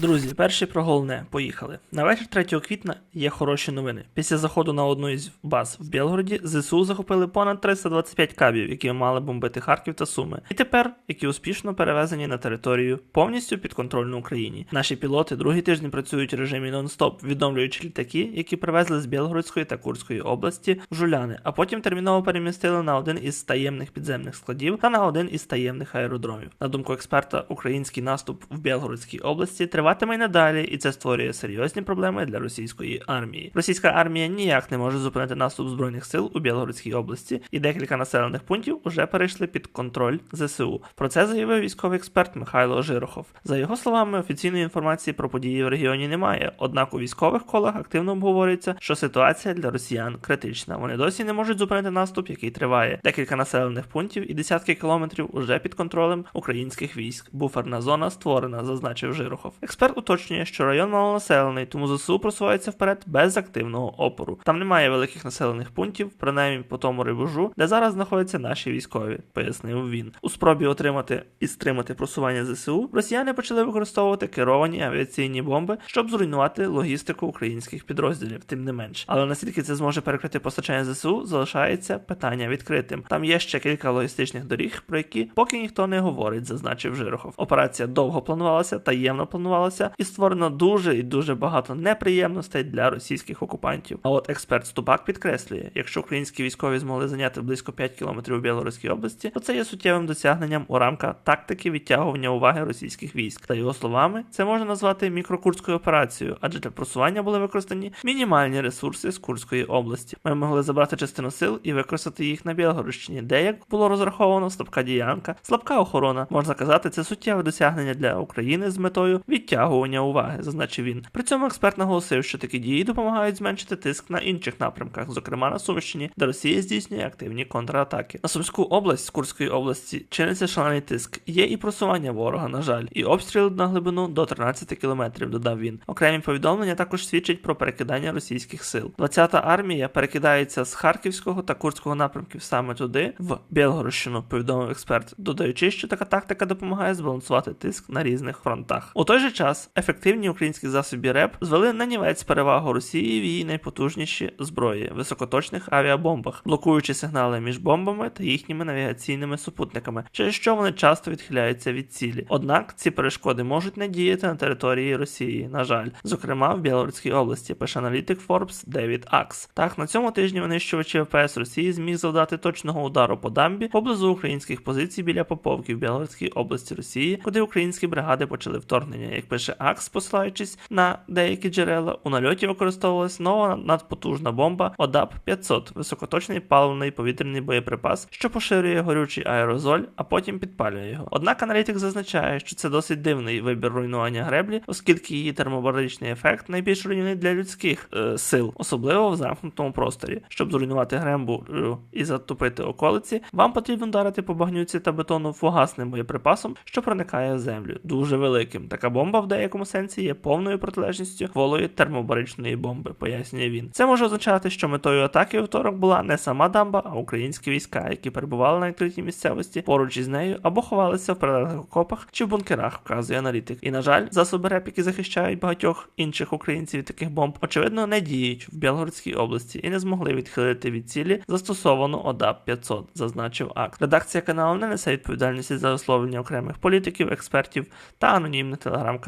Друзі, перший про головне. Поїхали. На вечір 3 квітня є хороші новини. Після заходу на одну із баз в Білгороді ЗСУ захопили понад 325 кабів, які мали бомбити Харків та Суми. І тепер, які успішно перевезені на територію повністю підконтрольну Україні. Наші пілоти другий тиждень працюють в режимі нон-стоп, відновлюючи літаки, які привезли з Білгородської та Курської області в Жуляни, а потім терміново перемістили на один із таємних підземних складів та на один із таємних аеродромів. На думку експерта, український наступ в Білгородській області триватиме й надалі, і це створює серйозні проблеми для російської армії. Російська армія ніяк не може зупинити наступ збройних сил у Білгородській області, і декілька населених пунктів уже перейшли під контроль ЗСУ. Про це заявив військовий експерт Михайло Жирохов. За його словами, офіційної інформації про події в регіоні немає. Однак у військових колах активно обговорюється, що ситуація для росіян критична. Вони досі не можуть зупинити наступ, який триває. Декілька населених пунктів і десятки кілометрів уже під контролем українських військ. Буферна зона створена, зазначив Жирохов. Експерт уточнює, що район малонаселений, тому ЗСУ просувається вперед без активного опору. Там немає великих населених пунктів, принаймні по тому рибужу, де зараз знаходяться наші військові, пояснив він. У спробі отримати і стримати просування ЗСУ росіяни почали використовувати керовані авіаційні бомби, щоб зруйнувати логістику українських підрозділів, тим не менш. Але наскільки це зможе перекрити постачання ЗСУ, залишається питання відкритим. Там є ще кілька логістичних доріг, про які поки ніхто не говорить, зазначив Жирохов. Операція довго планувалася, таємно планувалася, і створено дуже і дуже багато неприємностей для російських окупантів. А от експерт Ступак підкреслює, якщо українські військові змогли зайняти близько 5 кілометрів у Білоруській області, то це є суттєвим досягненням у рамках тактики відтягування уваги російських військ. За його словами, це можна назвати мікрокурською операцією, адже для просування були використані мінімальні ресурси з Курської області. Ми могли забрати частину сил і використати їх на Білгородщині, де як було розраховано слабка діянка, слабка охорона. Можна казати, це суттєве досягнення для України з метою відтягування уваги, зазначив він. При цьому експерт наголосив, що такі дії допомагають зменшити тиск на інших напрямках, зокрема на Сумщині, де Росія здійснює активні контратаки. На Сумську область з Курської області чиниться шалений тиск. Є і просування ворога, на жаль, і обстріли на глибину до 13 кілометрів, додав він. Окремі повідомлення також свідчать про перекидання російських сил. 20-та армія перекидається з Харківського та Курського напрямків саме туди, в Білгородщину, повідомив експерт, додаючи, що така тактика допомагає збалансувати тиск на різних фронтах. У той же час ефективні українські засоби РЕП звели на нівець перевагу Росії в її найпотужніші зброї високоточних авіабомбах, блокуючи сигнали між бомбами та їхніми навігаційними супутниками, через що вони часто відхиляються від цілі. Однак ці перешкоди можуть не діяти на території Росії, на жаль, зокрема в Білоруській області, пише аналітик Forbes Девід Акс. Так, на цьому тижні винищувачі ВПС Росії зміг завдати точного удару по дамбі поблизу українських позицій біля Поповки в Білоруській області Росії, куди українські бригади почали вторгнення. Як пише Акс, посилаючись на деякі джерела, у нальоті використовувалась нова надпотужна бомба ОДАП 500 високоточний паливний повітряний боєприпас, що поширює горючий аерозоль, а потім підпалює його. Однак аналітик зазначає, що це досить дивний вибір руйнування греблі, оскільки її термобаричний ефект найбільш руйнівний для людських е, сил, особливо в замкнутому просторі. Щоб зруйнувати грембу і затопити околиці, вам потрібно вдарити по багнюці та бетону фугасним боєприпасом, що проникає в землю, дуже великим. Така бомба в деякому сенсі є повною протилежністю кволої термобаричної бомби, пояснює він. Це може означати, що метою атаки у второк була не сама дамба, а українські війська, які перебували на відкритій місцевості поруч із нею або ховалися в прилеглих окопах чи в бункерах, вказує аналітик. І на жаль, засоби РЕП, які захищають багатьох інших українців від таких бомб, очевидно, не діють в Білгородській області і не змогли відхилити від цілі застосовану ОДАП 500, зазначив акт. Редакція каналу не несе відповідальності за висловлення окремих політиків, експертів та анонімних телеграм-каналів.